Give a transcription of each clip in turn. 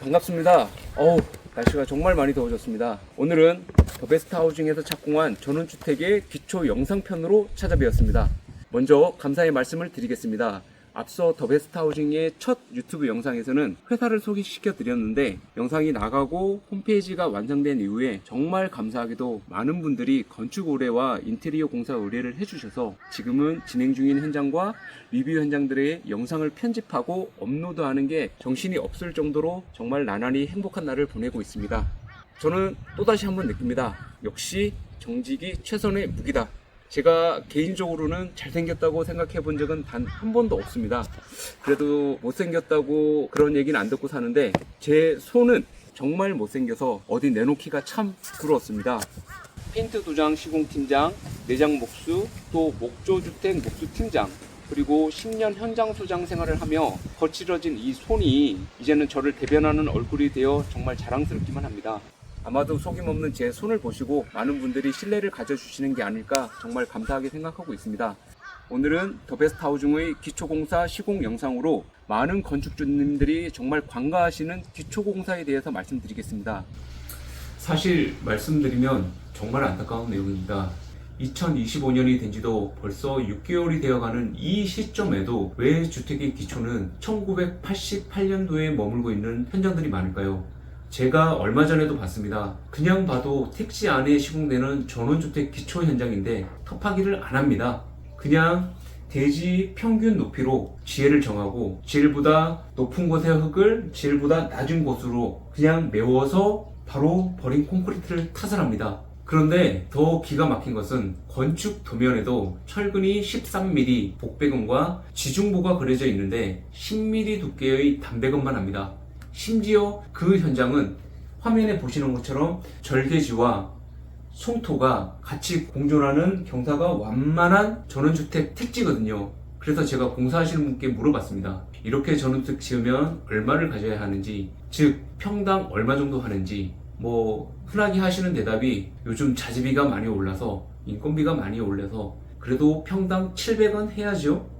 반갑습니다. 어우, 날씨가 정말 많이 더워졌습니다. 오늘은 더 베스트 하우징에서 착공한 전원주택의 기초 영상편으로 찾아뵈었습니다. 먼저 감사의 말씀을 드리겠습니다. 앞서 더 베스트 하우징의 첫 유튜브 영상에서는 회사를 소개시켜 드렸는데 영상이 나가고 홈페이지가 완성된 이후에 정말 감사하게도 많은 분들이 건축 의뢰와 인테리어 공사 의뢰를 해주셔서 지금은 진행 중인 현장과 리뷰 현장들의 영상을 편집하고 업로드하는 게 정신이 없을 정도로 정말 나날이 행복한 날을 보내고 있습니다. 저는 또다시 한번 느낍니다. 역시 정직이 최선의 무기다. 제가 개인적으로는 잘생겼다고 생각해 본 적은 단 한 번도 없습니다. 그래도 못생겼다고 그런 얘기는 안 듣고 사는데 제 손은 정말 못생겨서 어디 내놓기가 참 부끄러웠습니다. 페인트 도장 시공팀장, 내장 목수, 또 목조주택 목수팀장, 그리고 10년 현장 소장 생활을 하며 거칠어진 이 손이 이제는 저를 대변하는 얼굴이 되어 정말 자랑스럽기만 합니다. 아마도 속임없는 제 손을 보시고 많은 분들이 신뢰를 가져주시는 게 아닐까 정말 감사하게 생각하고 있습니다. 오늘은 더 베스트 하우징의 기초공사 시공 영상으로 많은 건축주님들이 정말 관가하시는 기초공사에 대해서 말씀드리겠습니다. 사실 말씀드리면 정말 안타까운 내용입니다. 2025년이 된 지도 벌써 6개월이 되어가는 이 시점에도 왜 주택의 기초는 1988년도에 머물고 있는 현장들이 많을까요? 제가 얼마 전에도 봤습니다. 그냥 봐도 택지 안에 시공되는 전원주택 기초 현장인데 터파기를 안 합니다. 그냥 대지 평균 높이로 지혜를 정하고 지혜보다 높은 곳의 흙을 지혜보다 낮은 곳으로 그냥 메워서 바로 버린 콘크리트를 타설합니다. 그런데 더 기가 막힌 것은 건축 도면에도 철근이 13mm 복배근과 지중보가 그려져 있는데 10mm 두께의 담배근만 합니다. 심지어 그 현장은 화면에 보시는 것처럼 절개지와 송토가 같이 공존하는 경사가 완만한 전원주택 택지거든요. 그래서 제가 공사하시는 분께 물어봤습니다. 이렇게 전원주택 지으면 얼마를 가져야 하는지, 즉 평당 얼마 정도 하는지, 뭐 흔하게 하시는 대답이 요즘 자재비가 많이 올라서 인건비가 많이 올라서 그래도 평당 700원 해야죠.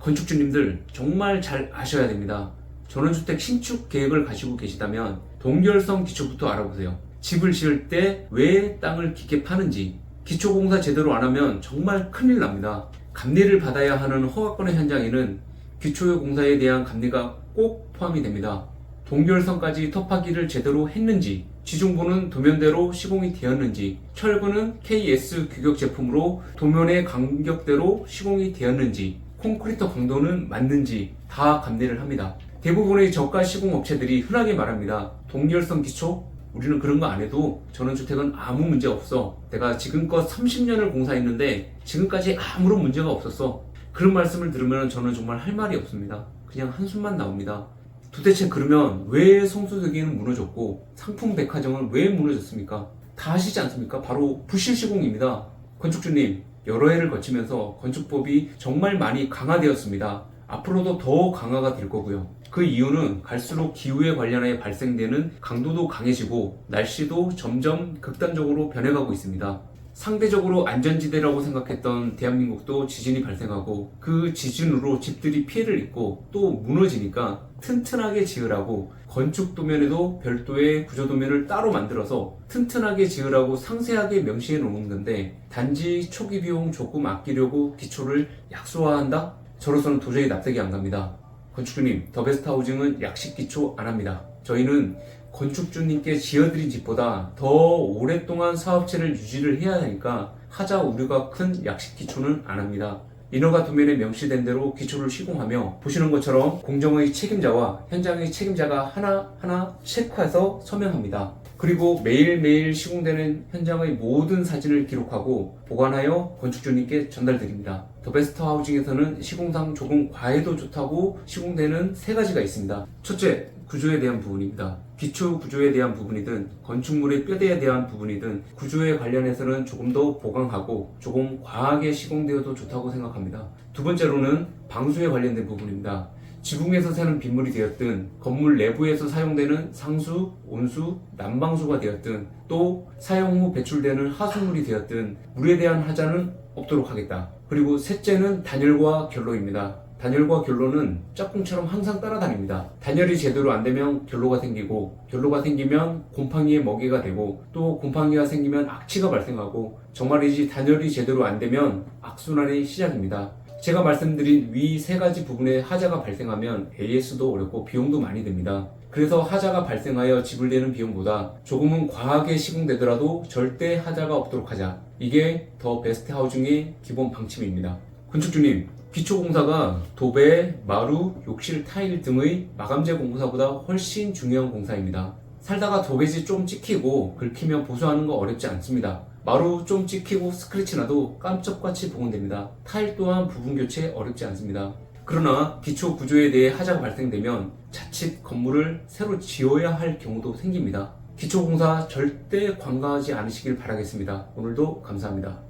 건축주님들 정말 잘 아셔야 됩니다. 전원주택 신축 계획을 가지고 계시다면 동결성 기초부터 알아보세요. 집을 지을 때 왜 땅을 깊게 파는지 기초공사 제대로 안 하면 정말 큰일 납니다. 감리를 받아야 하는 허가권의 현장에는 기초 공사에 대한 감리가 꼭 포함이 됩니다. 동결성까지 터파기를 제대로 했는지 지중보는 도면대로 시공이 되었는지 철근은 KS 규격 제품으로 도면의 간격대로 시공이 되었는지 콘크리트 강도는 맞는지 다 감리를 합니다. 대부분의 저가 시공 업체들이 흔하게 말합니다. 동결성 기초? 우리는 그런 거 안 해도 전원주택은 아무 문제 없어. 내가 지금껏 30년을 공사했는데 지금까지 아무런 문제가 없었어. 그런 말씀을 들으면 저는 정말 할 말이 없습니다. 그냥 한숨만 나옵니다. 도대체 그러면 왜 성수대기는 무너졌고 상품 백화점은 왜 무너졌습니까? 다 아시지 않습니까? 바로 부실 시공입니다. 건축주님, 여러 해를 거치면서 건축법이 정말 많이 강화되었습니다. 앞으로도 더 강화가 될 거고요. 그 이유는 갈수록 기후에 관련해 발생되는 강도도 강해지고 날씨도 점점 극단적으로 변해가고 있습니다. 상대적으로 안전지대라고 생각했던 대한민국도 지진이 발생하고 그 지진으로 집들이 피해를 입고 또 무너지니까 튼튼하게 지으라고 건축 도면에도 별도의 구조 도면을 따로 만들어서 튼튼하게 지으라고 상세하게 명시해 놓은 건데 단지 초기 비용 조금 아끼려고 기초를 약소화한다? 저로서는 도저히 납득이 안 갑니다. 건축주님, 더 베스트 하우징은 약식 기초 안 합니다. 저희는 건축주님께 지어드린 집보다 더 오랫동안 사업체를 유지를 해야 하니까 하자 우려가 큰 약식 기초는 안 합니다. 인허가 도면에 명시된 대로 기초를 시공하며 보시는 것처럼 공정의 책임자와 현장의 책임자가 하나하나 체크해서 서명합니다. 그리고 매일매일 시공되는 현장의 모든 사진을 기록하고 보관하여 건축주님께 전달드립니다. 더 베스트 하우징에서는 시공상 조금 과해도 좋다고 시공되는 세 가지가 있습니다. 첫째, 구조에 대한 부분입니다. 기초 구조에 대한 부분이든 건축물의 뼈대에 대한 부분이든 구조에 관련해서는 조금 더 보강하고 조금 과하게 시공되어도 좋다고 생각합니다. 두 번째로는 방수에 관련된 부분입니다. 지붕에서 새는 빗물이 되었든 건물 내부에서 사용되는 상수, 온수, 난방수가 되었든 또 사용 후 배출되는 하수물이 되었든 물에 대한 하자는 없도록 하겠다. 그리고 셋째는 단열과 결로입니다. 단열과 결로는 짝꿍처럼 항상 따라다닙니다. 단열이 제대로 안 되면 결로가 생기고 결로가 생기면 곰팡이의 먹이가 되고 또 곰팡이가 생기면 악취가 발생하고 정말이지 단열이 제대로 안 되면 악순환의 시작입니다. 제가 말씀드린 위 세 가지 부분에 하자가 발생하면 AS도 어렵고 비용도 많이 듭니다. 그래서 하자가 발생하여 지불되는 비용보다 조금은 과하게 시공되더라도 절대 하자가 없도록 하자. 이게 더 베스트 하우징의 기본 방침입니다. 건축주님, 기초공사가 도배, 마루, 욕실 타일 등의 마감재 공사보다 훨씬 중요한 공사입니다. 살다가 도배지 좀 찍히고 긁히면 보수하는 거 어렵지 않습니다. 마루 좀 찍히고 스크래치 나도 깜짝같이 복원됩니다. 타일 또한 부분 교체 어렵지 않습니다. 그러나 기초 구조에 대해 하자가 발생되면 자칫 건물을 새로 지어야 할 경우도 생깁니다. 기초 공사 절대 관가하지 않으시길 바라겠습니다. 오늘도 감사합니다.